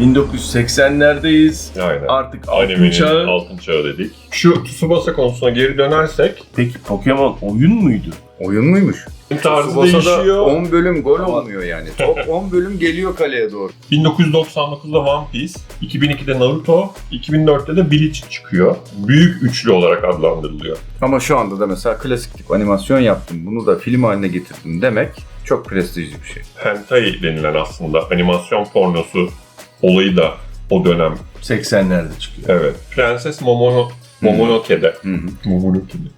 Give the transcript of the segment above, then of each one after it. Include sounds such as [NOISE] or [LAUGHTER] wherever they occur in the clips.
1980'lerdeyiz. Aynen. Artık altın Animenin çağı. altın çağı dedik. Şu Tsubasa konusuna geri dönersek Peki Pokemon oyun muydu? Oyun muymuş? tarzı Tsubasa'da değişiyor. 10 bölüm gol Ama- olmuyor yani. Top [LAUGHS] 10 bölüm geliyor kaleye doğru. 1999'da One Piece, 2002'de Naruto, 2004'te de Bleach çıkıyor. Büyük üçlü olarak adlandırılıyor. Ama şu anda da mesela klasik tip animasyon yaptım. Bunu da film haline getirdim demek çok prestijli bir şey. Hentai denilen aslında animasyon pornosu olayı da o dönem. 80'lerde çıkıyor. Evet. Prenses Momono, Momonoke'de. Hı hı. Momonoke'de.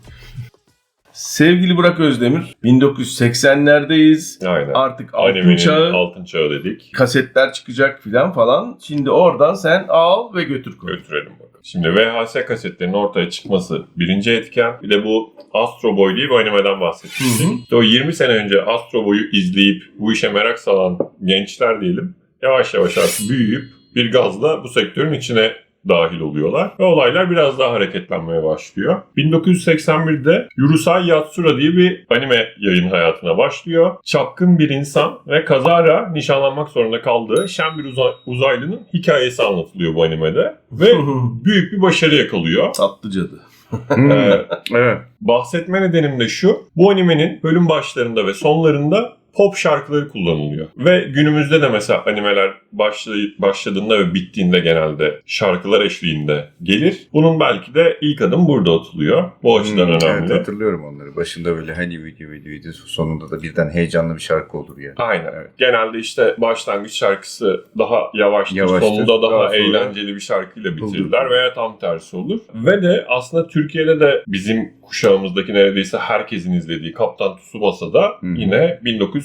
Sevgili Burak Özdemir, 1980'lerdeyiz. Aynen. Artık altın Animenin çağı. altın çağı dedik. Kasetler çıkacak filan falan. Şimdi oradan sen al ve götür koy. Götürelim bakalım. Şimdi VHS kasetlerinin ortaya çıkması birinci etken. Bir de bu Astro Boy diye bir animeden bahsetmiştik. İşte o 20 sene önce Astro Boy'u izleyip bu işe merak salan gençler diyelim yavaş yavaş artık büyüyüp bir gazla bu sektörün içine dahil oluyorlar. Ve olaylar biraz daha hareketlenmeye başlıyor. 1981'de Yurusai Yatsura diye bir anime yayın hayatına başlıyor. Çapkın bir insan ve kazara nişanlanmak zorunda kaldığı şen bir uza- uzaylının hikayesi anlatılıyor bu animede. Ve [LAUGHS] büyük bir başarı yakalıyor. Tatlı cadı. [LAUGHS] Ee, Evet. Bahsetme nedenim de şu. Bu animenin bölüm başlarında ve sonlarında pop şarkıları kullanılıyor. Ve günümüzde de mesela animeler başlay- başladığında ve bittiğinde genelde şarkılar eşliğinde gelir. Bunun belki de ilk adım burada atılıyor. Bu açıdan Hmm, önemli. Evet hatırlıyorum onları. Başında böyle hani video video video sonunda da birden heyecanlı bir şarkı olur yani. Aynen. Evet. Genelde işte başlangıç şarkısı daha yavaştır, Yavaştır, sonunda daha, daha eğlenceli bir şarkıyla bitirirler veya tam tersi olur. Ve de aslında Türkiye'de de bizim kuşağımızdaki neredeyse herkesin izlediği Kaptan Tsubasa da yine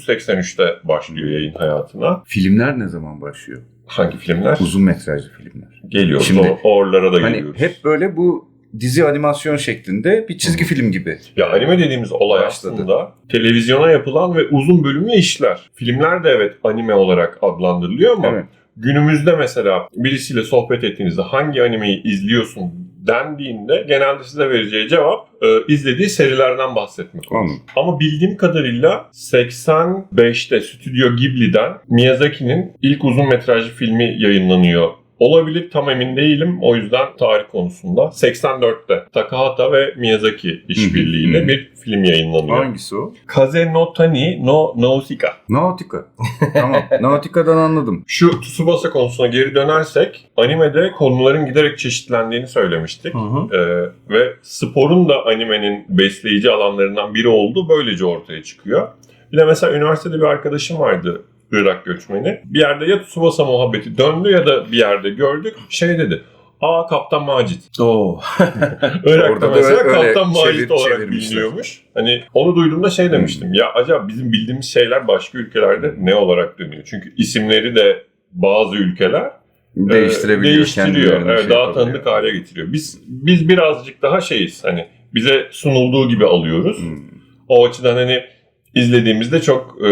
1983'te başlıyor yayın hayatına. Filmler ne zaman başlıyor? Hangi filmler? Uzun metrajlı filmler. Geliyoruz. Şimdi- o oralara da Hani geliyoruz. hep böyle bu dizi animasyon şeklinde bir çizgi film gibi. Ya anime dediğimiz olay Başladı. aslında televizyona yapılan ve uzun bölümlü işler. Filmler de evet anime olarak adlandırılıyor ama Evet. Günümüzde mesela birisiyle sohbet ettiğinizde hangi animeyi izliyorsun dendiğinde genelde size vereceği cevap e, izlediği serilerden bahsetmek olur. Anladım. Ama bildiğim kadarıyla 85'te Stüdyo Ghibli'den Miyazaki'nin ilk uzun metrajlı filmi yayınlanıyor. Olabilir tam emin değilim o yüzden tarih konusunda. 84'te Takahata ve Miyazaki işbirliğiyle bir film yayınlanıyor. Hangisi o? Kaze no Tani no Nausicaa. Nautica. tamam. [LAUGHS] Nautica'dan anladım. Şu Tsubasa konusuna geri dönersek animede konuların giderek çeşitlendiğini söylemiştik. Hı hı. Ee, ve sporun da animenin besleyici alanlarından biri olduğu böylece ortaya çıkıyor. Bir de mesela üniversitede bir arkadaşım vardı Irak göçmeni. Bir yerde ya Tsubasa muhabbeti döndü ya da bir yerde gördük. Şey dedi. Aa Kaptan Macit. Oo. [LAUGHS] Irak'ta Orada da mesela öyle Kaptan Macit çevir- olarak biliniyormuş. Hani onu duyduğumda şey demiştim. Ya acaba bizim bildiğimiz şeyler başka ülkelerde ne olarak dönüyor? Çünkü isimleri de bazı ülkeler Değiştirebiliyor. e, değiştiriyor. kendilerini Evet, şey daha tanıdık hale getiriyor. Biz biz birazcık daha şeyiz. Hani bize sunulduğu gibi alıyoruz. Hmm. O açıdan hani izlediğimizde çok e,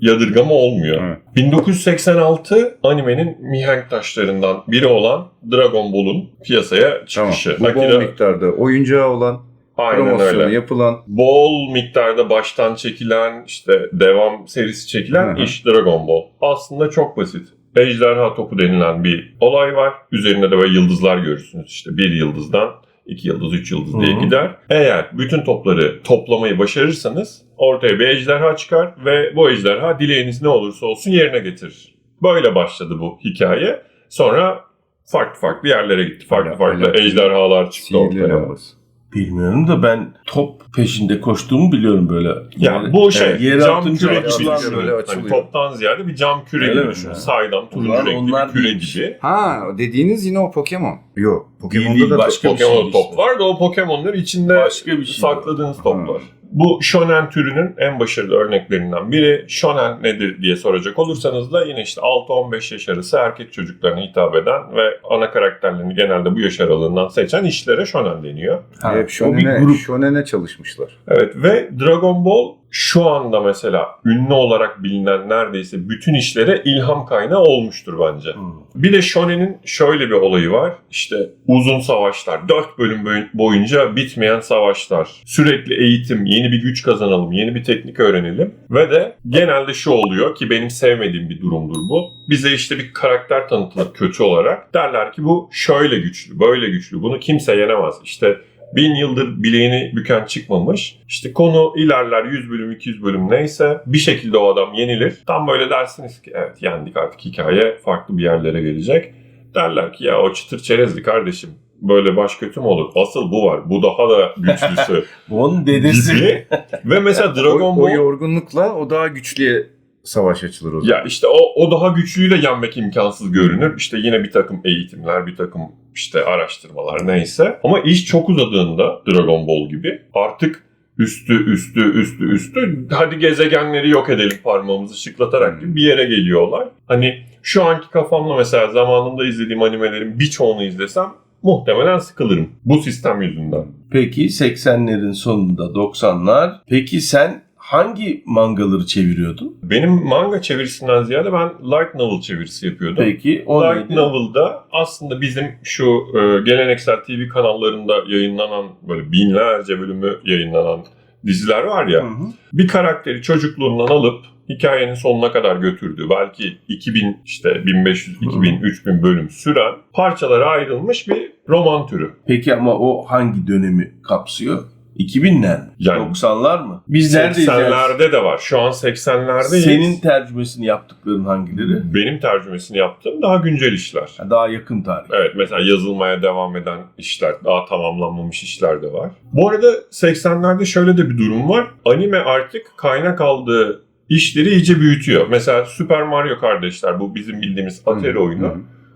yadırgama olmuyor. Evet. 1986 animenin mihenk taşlarından biri olan Dragon Ball'un piyasaya Tamam. çıkışı. Bu bol Akira, miktarda oyuncağı olan, aynen öyle. yapılan Bol miktarda baştan çekilen, işte devam serisi çekilen Hı hı. iş Dragon Ball. Aslında çok basit. Ejderha topu denilen bir olay var. Üzerinde de böyle yıldızlar görürsünüz. İşte bir yıldızdan iki yıldız, üç yıldız diye Hı hı. gider. Eğer bütün topları toplamayı başarırsanız ortaya bir ejderha çıkar ve bu ejderha dileğiniz ne olursa olsun yerine getirir. Böyle başladı bu hikaye. Sonra farklı farklı yerlere gitti. Farklı Öyle- farklı öyle ejderhalar çıktı ortaya. lambası. Bilmiyorum da ben top peşinde koştuğumu biliyorum böyle. Ya Yani bu şey Evet, yer cam küre gibi düşünün. böyle Hani açılıyor. toptan ziyade bir cam küre Öyle gibi düşünün. Saydam turuncu Onlar- renkli onlar bir küre değilmiş. gibi. Ha dediğiniz yine o Pokemon. Yok. Pokemon'da Değil, değil, da başka- bir Pokemon şey top işte. var da o Pokemon'lar içinde Başka bir şey. sakladığınız toplar. Ha. Bu shonen türünün en başarılı örneklerinden biri. Shonen nedir diye soracak olursanız da yine işte 6-15 yaş arası erkek çocuklarına hitap eden ve ana karakterlerini genelde bu yaş aralığından seçen işlere shonen deniyor. Ha, hep o bir grup. Shonen'e çalışmışlar. Evet ve Dragon Ball şu anda mesela ünlü olarak bilinen neredeyse bütün işlere ilham kaynağı olmuştur bence. Hmm. Bir de Shonen'in şöyle bir olayı var. İşte uzun savaşlar, 4 bölüm boy- boyunca bitmeyen savaşlar, sürekli eğitim, yeni bir güç kazanalım, yeni bir teknik öğrenelim. Ve de genelde şu oluyor ki benim sevmediğim bir durumdur bu. Bize işte bir karakter tanıtılır kötü olarak. Derler ki bu şöyle güçlü, böyle güçlü, bunu kimse yenemez. İşte bin yıldır bileğini büken çıkmamış. İşte konu ilerler 100 bölüm 200 bölüm neyse bir şekilde o adam yenilir. Tam böyle dersiniz ki evet yendik artık hikaye farklı bir yerlere gelecek. Derler ki ya o çıtır çerezli kardeşim böyle baş kötü mü olur? Asıl bu var. Bu daha da güçlüsü Bu [LAUGHS] onun dedesi. gibi. Ve mesela Dragon o, o Ball yorgunlukla o daha güçlüye savaş açılır o zaman. ya işte o, o daha güçlüyle yenmek imkansız görünür. İşte yine bir takım eğitimler, bir takım işte araştırmalar neyse. Ama iş çok uzadığında Dragon Ball gibi artık üstü üstü üstü üstü hadi gezegenleri yok edelim parmağımızı şıklatarak gibi bir yere geliyorlar. Hani şu anki kafamla mesela zamanında izlediğim animelerin birçoğunu izlesem muhtemelen sıkılırım. Bu sistem yüzünden. Peki 80'lerin sonunda 90'lar. Peki sen hangi mangaları çeviriyordun? Benim manga çevirisinden ziyade ben light novel çevirisi yapıyordum. Peki o Light neydi? Novel'da aslında bizim şu e, geleneksel TV kanallarında yayınlanan böyle binlerce bölümü yayınlanan diziler var ya. Hı hı. Bir karakteri çocukluğundan alıp hikayenin sonuna kadar götürdüğü belki 2000 işte 1500 2000 3000 bölüm süren parçalara ayrılmış bir roman türü. Peki ama o hangi dönemi kapsıyor? 2000'ler mi? Yani 90'lar mı? Biz neredeyiz? yani? 80'lerde de var. Şu an 80'lerdeyiz. Senin tercümesini yaptıkların hangileri? benim tercümesini yaptığım daha güncel işler. Ha, Daha yakın tarih. Evet mesela yazılmaya devam eden işler, daha tamamlanmamış işler de var. Bu arada 80'lerde şöyle de bir durum var. Anime artık kaynak aldığı işleri iyice büyütüyor. Mesela Super Mario kardeşler bu bizim bildiğimiz Atari oyunu. hı.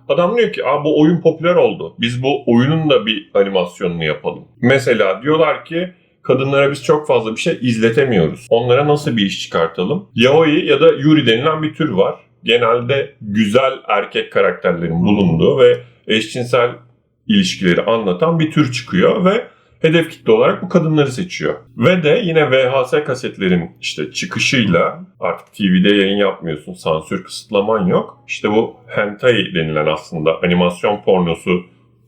Adam diyor ki Aa, bu oyun popüler oldu. Biz bu oyunun da bir animasyonunu yapalım. Mesela diyorlar ki kadınlara biz çok fazla bir şey izletemiyoruz. Onlara nasıl bir iş çıkartalım? Yaoi ya da Yuri denilen bir tür var. Genelde güzel erkek karakterlerin bulunduğu ve eşcinsel ilişkileri anlatan bir tür çıkıyor ve hedef kitle olarak bu kadınları seçiyor. Ve de yine VHS kasetlerin işte çıkışıyla artık TV'de yayın yapmıyorsun, sansür kısıtlaman yok. İşte bu hentai denilen aslında animasyon pornosu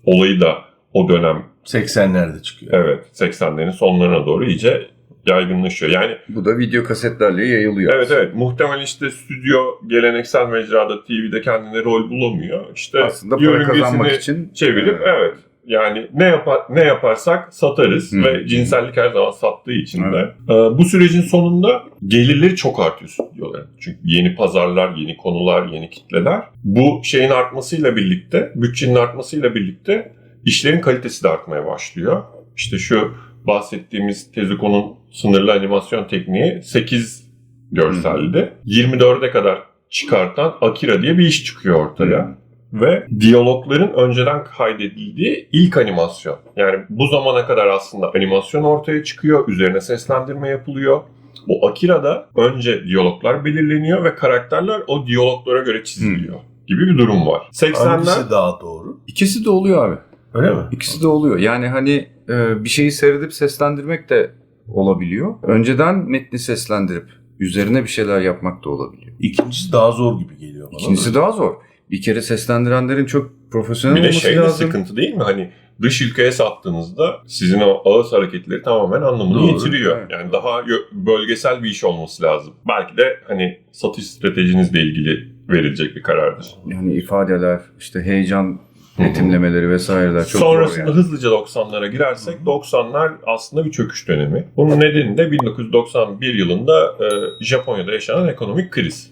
olayı da o dönem 80'lerde çıkıyor. evet 80'lerin sonlarına doğru iyice yaygınlaşıyor. Yani Bu da video kasetlerle yayılıyor. evet evet muhtemelen işte stüdyo geleneksel mecrada TV'de kendine rol bulamıyor. İşte Aslında para kazanmak için çevirip e, evet yani ne yapar ne yaparsak satarız Hı. ve cinsellik her zaman sattığı için de e, bu sürecin sonunda gelirleri çok artıyor stüdyoların. Çünkü yeni pazarlar, yeni konular, yeni kitleler. Bu şeyin artmasıyla birlikte, bütçenin artmasıyla birlikte işlerin kalitesi de artmaya başlıyor. İşte şu bahsettiğimiz Tezuko'nun sınırlı animasyon tekniği 8 görseldi. 24'e kadar çıkartan Akira diye bir iş çıkıyor ortaya ve diyalogların önceden kaydedildiği ilk animasyon. Yani bu zamana kadar aslında animasyon ortaya çıkıyor, üzerine seslendirme yapılıyor. Bu Akira'da önce diyaloglar belirleniyor ve karakterler o diyaloglara göre çiziliyor gibi bir durum var. 80'ler Hangisi daha doğru? İkisi de oluyor abi. Öyle mi? İkisi de oluyor. Yani hani e, bir şeyi seyredip seslendirmek de olabiliyor. Önceden metni seslendirip üzerine bir şeyler yapmak da olabiliyor. İkincisi daha zor gibi geliyor bana. İkincisi da. daha zor. Bir kere seslendirenlerin çok profesyonel bir olması şey de lazım. sıkıntı değil mi? Hani dış ülkeye sattığınızda sizin o ağız hareketleri tamamen anlamını Doğru, yitiriyor. evet. Yani daha bölgesel bir iş olması lazım. Belki de hani satış stratejinizle ilgili verilecek bir karardır. Yani ifadeler, işte heyecan Betimlemeleri vesaireler çok Sonrasında yani. hızlıca 90'lara girersek 90'lar aslında bir çöküş dönemi. Bunun nedeni de 1991 yılında e, Japonya'da yaşanan ekonomik kriz.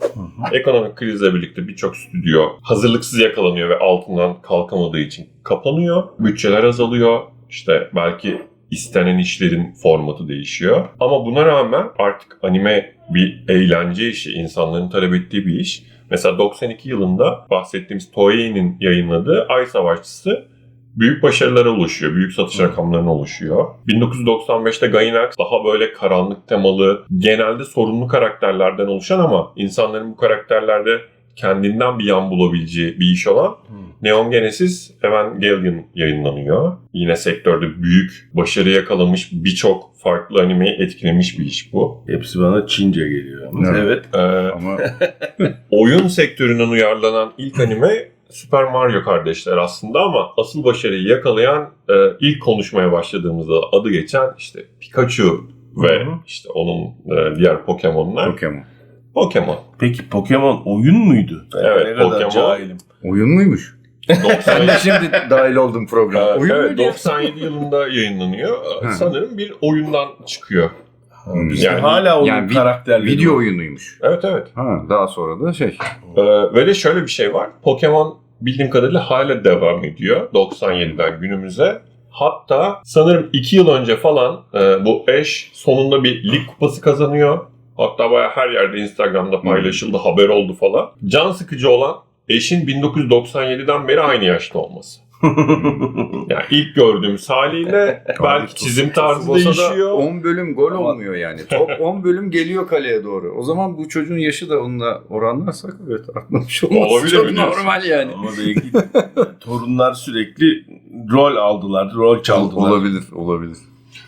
Ekonomik krizle birlikte birçok stüdyo hazırlıksız yakalanıyor ve altından kalkamadığı için kapanıyor. Bütçeler azalıyor. İşte belki istenen işlerin formatı değişiyor. Ama buna rağmen artık anime bir eğlence işi, insanların talep ettiği bir iş. Mesela 92 yılında bahsettiğimiz Toei'nin yayınladığı Ay Savaşçısı büyük başarılara ulaşıyor. Büyük satış rakamlarına ulaşıyor. 1995'te Gainax daha böyle karanlık temalı, genelde sorunlu karakterlerden oluşan ama insanların bu karakterlerde kendinden bir yan bulabileceği bir iş olan Neon Genesis Evangelion yayınlanıyor. Yine sektörde büyük başarı yakalamış birçok farklı animeyi etkilemiş bir iş bu. Hepsi bana Çince geliyor. Evet. Evet. Ee, Ama [LAUGHS] oyun sektöründen uyarlanan ilk anime Super Mario kardeşler aslında ama asıl başarıyı yakalayan e, ilk konuşmaya başladığımızda adı geçen işte Pikachu ve Hı hı. işte onun e, diğer Pokemon'lar. Pokemon. Pokemon. Peki Pokemon oyun muydu? Ben Evet, ne kadar Pokemon. cahilim. Oyun muymuş? 90 Ben de şimdi dahil oldum programa. Evet, Oyun evet, muydu ya? 97 yılında yayınlanıyor. Sanırım bir oyundan çıkıyor. Hmm. İşte Yani- hala onun yani vi- karakterleri Video var. oyunuymuş. Evet evet. Ha, daha sonra da şey. Ee, ve de şöyle bir şey var. Pokemon bildiğim kadarıyla hala devam ediyor 97'den günümüze. Hatta sanırım 2 yıl önce falan e, bu Ash sonunda bir lig kupası kazanıyor. Hatta bayağı her yerde Instagram'da paylaşıldı, haber oldu falan. Can sıkıcı olan Ash'in 1997'den beri aynı yaşta olması. [LAUGHS] Yani ilk gördüğümüz haliyle [LAUGHS] belki çizim tarzı değişiyor. 10 bölüm gol Ama- olmuyor yani. Top [LAUGHS] 10 bölüm geliyor kaleye doğru. O zaman bu çocuğun yaşı da onunla oranlarsak evet artmış olması Olabilir, çok biliyorsun. normal yani. Ama belki torunlar sürekli rol aldılar, rol çaldılar. Olabilir, olabilir.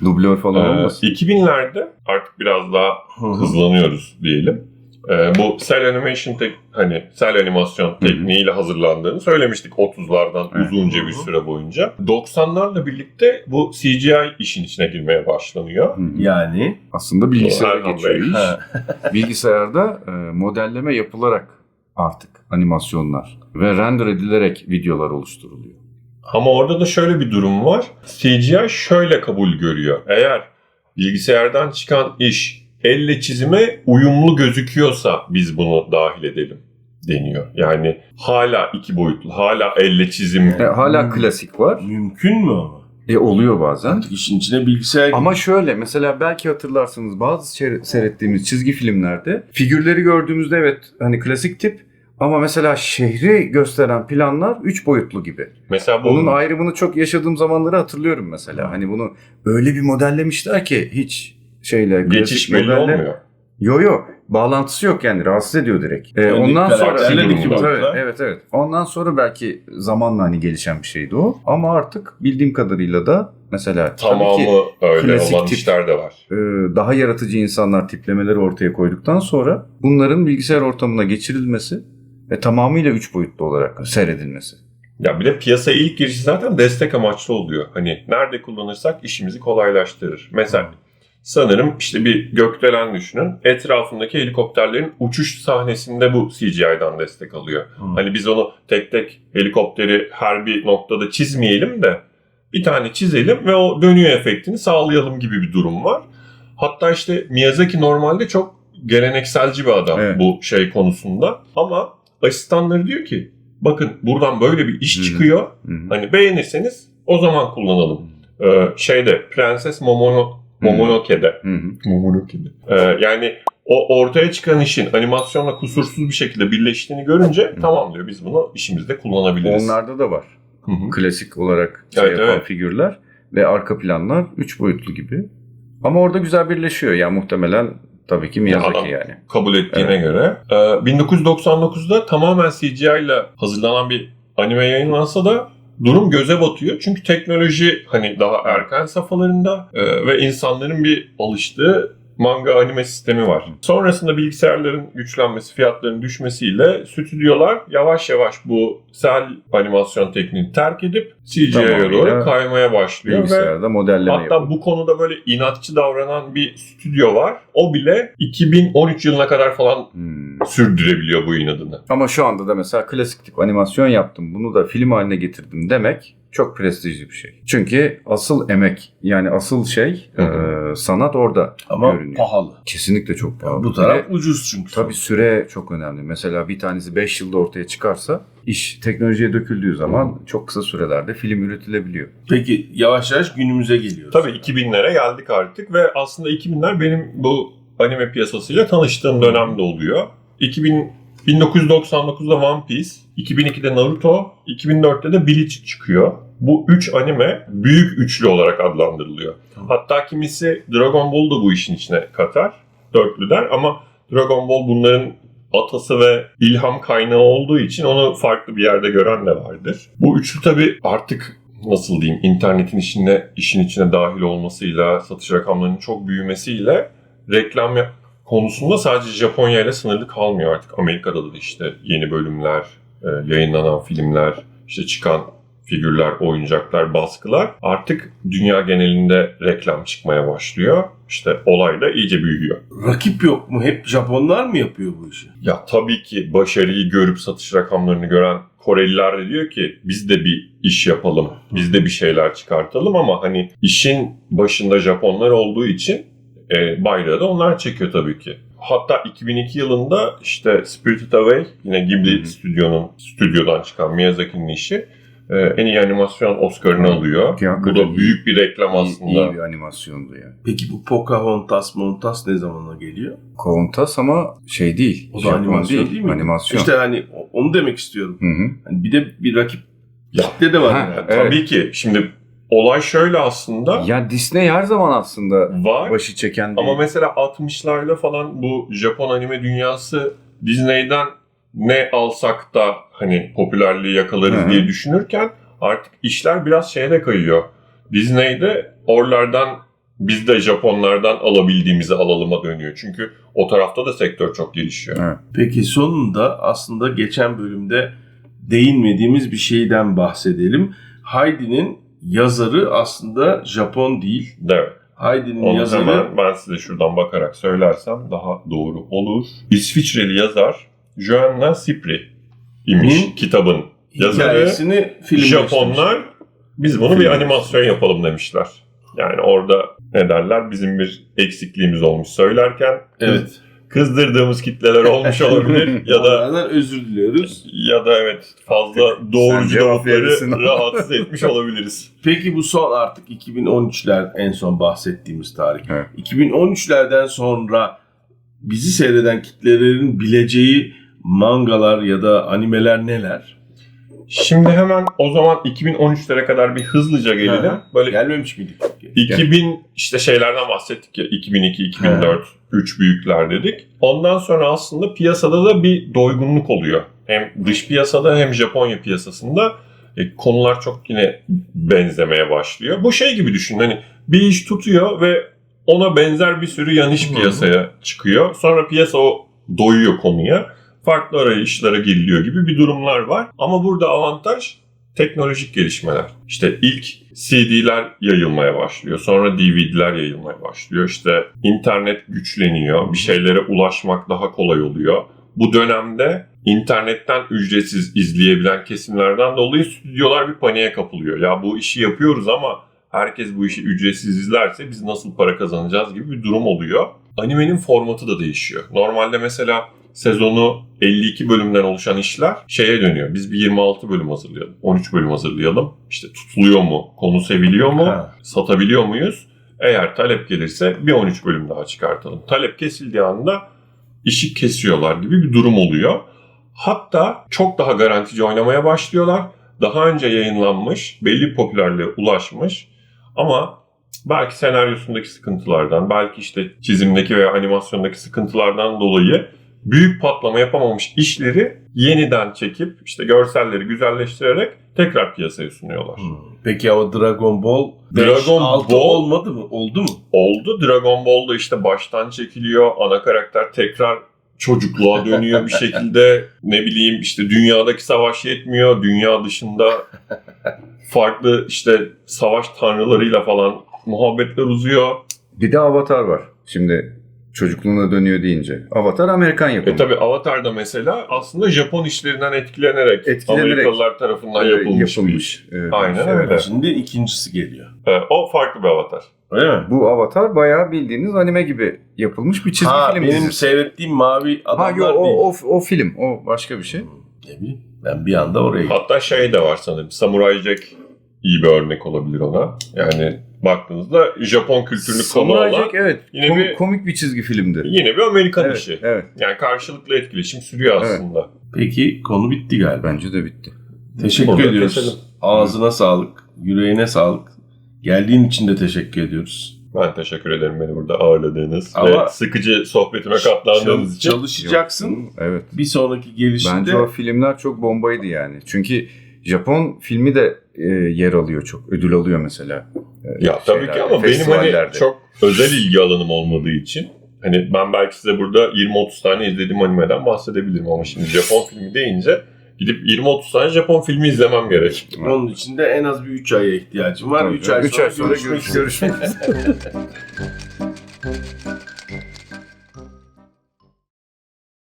Dublör falan Ee, olmasın. 2000'lerde artık biraz daha Hı hı. hızlanıyoruz diyelim. Ee, bu cell animation tek hani cell animasyon tekniğiyle hazırlandığını söylemiştik 30'lardan Evet. uzunca bir süre boyunca. 90'larla birlikte bu CGI işin içine girmeye başlanıyor. Yani Aslında bilgisayara Erhan geçiyor Bey. iş. ha, [LAUGHS] Bilgisayarda e, modelleme yapılarak artık animasyonlar ve render edilerek videolar oluşturuluyor. Ama orada da şöyle bir durum var. CGI şöyle kabul görüyor. Eğer bilgisayardan çıkan iş elle çizime uyumlu gözüküyorsa biz bunu dahil edelim deniyor. Yani hala iki boyutlu, hala elle çizim. E, hala Hmm. klasik var. mümkün mü ama? E, oluyor bazen. İşin içine bilgisayar Ama şöyle mesela belki hatırlarsınız bazı seyrettiğimiz çizgi filmlerde figürleri gördüğümüzde evet hani klasik tip ama mesela şehri gösteren planlar 3 boyutlu gibi. Mesela bu Onun ayrımını çok yaşadığım zamanları hatırlıyorum mesela. Hani bunu öyle bir modellemişler ki hiç şeyle geçiş belli modelle- olmuyor. Yo yo bağlantısı yok yani rahatsız ediyor direkt. Ee, ondan sonra Tabii, boyutlu. evet evet. Ondan sonra belki zamanla hani gelişen bir şeydi o. Ama artık bildiğim kadarıyla da mesela tabii Tamamı ki öyle olan tip. işler de var. e, daha yaratıcı insanlar tiplemeleri ortaya koyduktan sonra bunların bilgisayar ortamına geçirilmesi ve tamamıyla üç boyutlu olarak seyredilmesi. Ya bir de piyasaya ilk girişi zaten destek amaçlı oluyor. Hani nerede kullanırsak işimizi kolaylaştırır. Mesela sanırım işte bir gökdelen düşünün. Etrafındaki helikopterlerin uçuş sahnesinde bu CGI'dan destek alıyor. Hı. Hani biz onu tek tek helikopteri her bir noktada çizmeyelim de bir tane çizelim ve o dönüyor efektini sağlayalım gibi bir durum var. Hatta işte Miyazaki normalde çok gelenekselci bir adam Evet. bu şey konusunda. Ama asistanları diyor ki bakın buradan böyle bir iş çıkıyor. Hani beğenirseniz o zaman kullanalım. Ee, şeyde Prenses Momono, Momonoke'de. Hı hı. Momonoke'de. Ee, yani o ortaya çıkan işin animasyonla kusursuz bir şekilde birleştiğini görünce tamam diyor biz bunu işimizde kullanabiliriz. Onlarda da var. Klasik olarak şey Evet, yapan evet. figürler ve arka planlar üç boyutlu gibi. Ama orada güzel birleşiyor. Yani muhtemelen tabii ki Miyazaki adam- yani. kabul ettiğine Evet. göre. Ee, 1999'da tamamen CGI ile hazırlanan bir anime yayınlansa da durum göze batıyor. Çünkü teknoloji hani daha erken safhalarında e, ve insanların bir alıştığı manga anime sistemi var. Sonrasında bilgisayarların güçlenmesi, fiyatların düşmesiyle stüdyolar yavaş yavaş bu sel animasyon tekniğini terk edip CGI'ye doğru kaymaya başlıyor Bilgisayarda modelleme Hatta yapıyor. bu konuda böyle inatçı davranan bir stüdyo var. O bile 2013 yılına kadar falan Hmm. sürdürebiliyor bu inadını. Ama şu anda da mesela klasik tip animasyon yaptım. Bunu da film haline getirdim demek çok prestijli bir şey. Çünkü asıl emek yani asıl şey Hı hı. e, sanat orada ama görünüyor. pahalı. Kesinlikle çok pahalı. Bu Bir taraf de ucuz çünkü. Tabii süre çok önemli. Mesela bir tanesi 5 yılda ortaya çıkarsa iş teknolojiye döküldüğü zaman çok kısa sürelerde film üretilebiliyor. Peki yavaş yavaş günümüze geliyoruz. Tabii 2000'lere geldik artık ve aslında 2000'ler benim bu anime piyasasıyla tanıştığım dönemde oluyor. 2000 1999'da One Piece, 2002'de Naruto, 2004'te de Bleach çıkıyor. Bu üç anime büyük üçlü olarak adlandırılıyor. Hatta kimisi Dragon Ball'u da bu işin içine katar. Dörtlüler ama Dragon Ball bunların atası ve ilham kaynağı olduğu için onu farklı bir yerde gören de vardır. Bu üçlü tabii artık nasıl diyeyim internetin işine, işin içine dahil olmasıyla, satış rakamlarının çok büyümesiyle reklam yap- konusunda sadece Japonya ile sınırlı kalmıyor artık. Amerika'da da işte yeni bölümler, e, yayınlanan filmler, işte çıkan figürler, oyuncaklar, baskılar artık dünya genelinde reklam çıkmaya başlıyor. İşte olay da iyice büyüyor. Rakip yok mu? Hep Japonlar mı yapıyor bu işi? Ya tabii ki başarıyı görüp satış rakamlarını gören Koreliler de diyor ki biz de bir iş yapalım, biz de bir şeyler çıkartalım ama hani işin başında Japonlar olduğu için e, bayrağı da onlar çekiyor tabii ki. Hatta 2002 yılında işte Spirited Away yine Ghibli Hı hı. stüdyonun stüdyodan çıkan Miyazaki'nin işi e, en iyi animasyon Oscar'ını alıyor. Ki Bu da büyük bir reklam İyi, aslında. iyi bir animasyondu yani. Peki bu Pocahontas, Montas ne zamana geliyor? Kontas ama şey değil. O da animasyon değil, mi? Animasyon. İşte hani onu demek istiyorum. Hı hı. Hani bir de bir rakip Ya, kitle de var ha, yani. evet. Tabii ki. Şimdi olay şöyle aslında. Ya Disney her zaman aslında Var. başı çeken değil. Ama mesela 60'larda falan bu Japon anime dünyası Disney'den ne alsak da hani popülerliği yakalarız Hı hı. diye düşünürken artık işler biraz şeye de kayıyor. Disney'de oralardan biz de Japonlardan alabildiğimizi alalıma dönüyor. Çünkü o tarafta da sektör çok gelişiyor. Evet. Peki sonunda aslında geçen bölümde değinmediğimiz bir şeyden bahsedelim. Heidi'nin yazarı aslında Japon değil. Evet. Heidi'nin Onu yazarı hemen ben size şuradan bakarak söylersem daha doğru olur. İsviçreli yazar Joanna Cipri imiş Hı. kitabın yazarı. hikayesini film Japonlar biz bunu bir animasyon yapalım demişler. Yani orada ne derler bizim bir eksikliğimiz olmuş söylerken Evet. Kızdırdığımız kitleler olmuş [LAUGHS] olabilir ya da özür diliyoruz. ya da evet fazla Sen doğrucu cevap verirsin. davukları [LAUGHS] rahatsız etmiş olabiliriz. Peki bu son artık 2013'ler en son bahsettiğimiz tarih. Evet. 2013'lerden sonra bizi seyreden kitlelerin bileceği mangalar ya da animeler neler? Şimdi hemen o zaman 2013'lere kadar bir hızlıca gelelim. Böyle Gelmemiş miydik? 2000 işte şeylerden bahsettik ya 2002, 2004, 3 büyükler dedik. Ondan sonra aslında piyasada da bir doygunluk oluyor. Hem dış piyasada hem Japonya piyasasında e, konular çok yine benzemeye başlıyor. Bu şey gibi düşün hani bir iş tutuyor ve ona benzer bir sürü yan iş piyasaya çıkıyor. Sonra piyasa o doyuyor konuya. Farklı arayışlara giriliyor gibi bir durumlar var. Ama burada avantaj teknolojik gelişmeler. İşte ilk CD'ler yayılmaya başlıyor. Sonra DVD'ler yayılmaya başlıyor. İşte internet güçleniyor. Bir şeylere ulaşmak daha kolay oluyor. Bu dönemde internetten ücretsiz izleyebilen kesimlerden dolayı stüdyolar bir paniğe kapılıyor. Ya bu işi yapıyoruz ama herkes bu işi ücretsiz izlerse biz nasıl para kazanacağız gibi bir durum oluyor. Animenin formatı da değişiyor. Normalde mesela sezonu 52 bölümden oluşan işler şeye dönüyor. Biz bir 26 bölüm hazırlayalım, 13 bölüm hazırlayalım. İşte tutuluyor mu, konu seviliyor mu, Ha. satabiliyor muyuz? Eğer talep gelirse bir 13 bölüm daha çıkartalım. Talep kesildiği anda işi kesiyorlar gibi bir durum oluyor. Hatta çok daha garantici oynamaya başlıyorlar. Daha önce yayınlanmış, belli popülerliğe ulaşmış ama belki senaryosundaki sıkıntılardan, belki işte çizimdeki veya animasyondaki sıkıntılardan dolayı büyük patlama yapamamış işleri yeniden çekip işte görselleri güzelleştirerek tekrar piyasaya sunuyorlar. Hmm. Peki o Dragon Ball Dragon 5, 6 Ball- olmadı mı? Oldu mu? Oldu. Dragon Ball'da işte baştan çekiliyor. Ana karakter tekrar çocukluğa dönüyor bir şekilde. [LAUGHS] Ne bileyim işte dünyadaki savaş yetmiyor. Dünya dışında farklı işte savaş tanrılarıyla falan muhabbetler uzuyor. Bir de Avatar var. Şimdi çocukluğuna dönüyor deyince. Avatar Amerikan yapımı. E tabi Avatar'da mesela aslında Japon işlerinden etkilenerek, Etkilenerek, Amerikalılar tarafından Ee, yapılmış, bir iş. Ee, Aynen şey. öyle. Şimdi ikincisi geliyor. E, o farklı bir Avatar. Öyle mi? Bu Avatar bayağı bildiğiniz anime gibi yapılmış bir çizgi ha, film benim dizisi. seyrettiğim mavi Ha adamlar yok o, değil. o, o film. O başka bir şey. Hmm, Ne bileyim. Ben bir anda oraya gittim. Hatta şey de var sanırım. Samurai Jack iyi bir örnek olabilir ona. Yani baktığınızda Japon kültürünü konu Jack evet. yine kom- bir- komik bir çizgi filmdi. yine bir Amerikan Evet, işi. evet. Yani karşılıklı etkileşim sürüyor Evet. aslında. Peki konu bitti galiba. Bence de bitti. Teşekkür Burada ediyoruz. keselim. Ağzına sağlık, yüreğine sağlık. Geldiğin için de teşekkür ediyoruz. Ben teşekkür ederim beni burada ağırladığınız Ama- ve sıkıcı sohbetime katlandığınız için. Çalışacaksın. Evet. Bir sonraki gelişinde Bence o filmler çok bombaydı yani. Çünkü Japon filmi de e, yer alıyor çok. Ödül alıyor mesela. E, Ya tabii ki ama benim hani çok özel ilgi alanım olmadığı için hani ben belki size burada 20-30 tane izlediğim animeden bahsedebilirim ama şimdi Japon filmi deyince gidip 20-30 tane Japon filmi izlemem gerek. onun için de en az bir 3 aya ihtiyacım var. Tabii, 3 ay üç sonra, ay sonra görüşmek görüşmek üzere. [LAUGHS]